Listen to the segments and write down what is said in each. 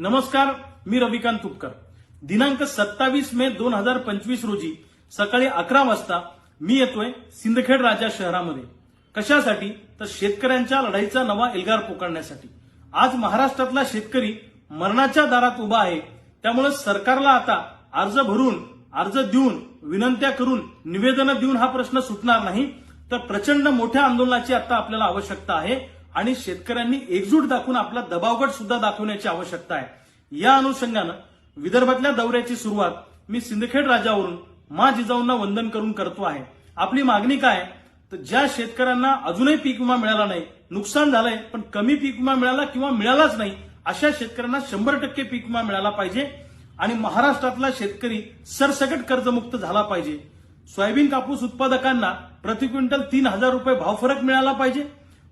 नमस्कार मी रविकांत तुपकर. दिनांक सत्तावीस मे दोन हजार पंचवीस रोजी सकाळी अकरा वाजता मी येतोय सिंदखेड राजा शहरामध्ये. कशासाठी? तर शेतकऱ्यांच्या लढाईचा नवा एल्गार पोकारण्यासाठी. आज महाराष्ट्रातला शेतकरी मरणाच्या दारात उभा आहे. त्यामुळे सरकारला आता अर्ज भरून अर्ज देऊन विनंत्या करून निवेदनं देऊन हा प्रश्न सुटणार नाही. तर प्रचंड मोठ्या आंदोलनाची आता आपल्याला आवश्यकता आहे. आणि शेतकऱ्यांनी एकजूट दाखवून आपला दबावगट सुद्धा दाखवण्याची आवश्यकता आहे. या अनुषंगानं विदर्भातल्या दौऱ्याची सुरुवात मी सिंदखेड राजावरून मा जिजाऊंना वंदन करून करतो आहे. आपली मागणी काय तर ज्या शेतकऱ्यांना अजूनही पीक विमा मिळाला नाही नुकसान झालंय पण कमी पीक विमा मिळाला किंवा मिळालाच नाही अशा शेतकऱ्यांना शंभर टक्के पीक विमा मिळाला पाहिजे आणि महाराष्ट्रातला शेतकरी सरसकट कर्जमुक्त झाला पाहिजे. सोयाबीन कापूस उत्पादकांना प्रति क्विंटल तीन हजार रुपये भाव फरक मिळाला पाहिजे.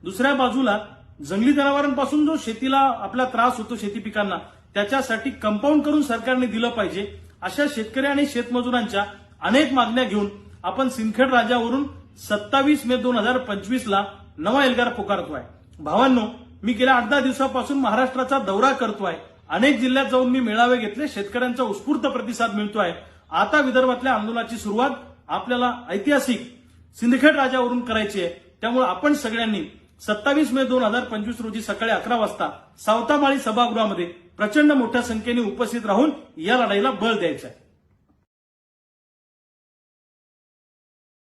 दुसऱ्या बाजूला जंगली जनावरांपासून जो शेतीला आपला त्रास होतो शेती पिकांना त्याच्यासाठी कंपाऊंड करून सरकारने दिलं पाहिजे. अशा शेतकरी आणि शेतमजुरांच्या अनेक मागण्या घेऊन आपण सिंदखेड राजावरून सत्तावीस मे दोन हजार पंचवीस ला नवा एल्गार पुकारतोय. भावांनो मी गेल्या आठ दहा दिवसापासून महाराष्ट्राचा दौरा करतोय. अनेक जिल्ह्यात जाऊन मी मेळावे घेतले शेतकऱ्यांचा उत्स्फूर्त प्रतिसाद मिळतोय. आता विदर्भातल्या आंदोलनाची सुरुवात आपल्याला ऐतिहासिक सिंदखेड राजावरून करायची आहे. त्यामुळे आपण सगळ्यांनी सत्तावीस मे दोन हजार पंचवीस रोजी सकाळी अकरा वाजता सावतामाळी सभागृहामध्ये प्रचंड मोठ्या संख्येने उपस्थित राहून या लढाईला बळ द्यायचं आहे.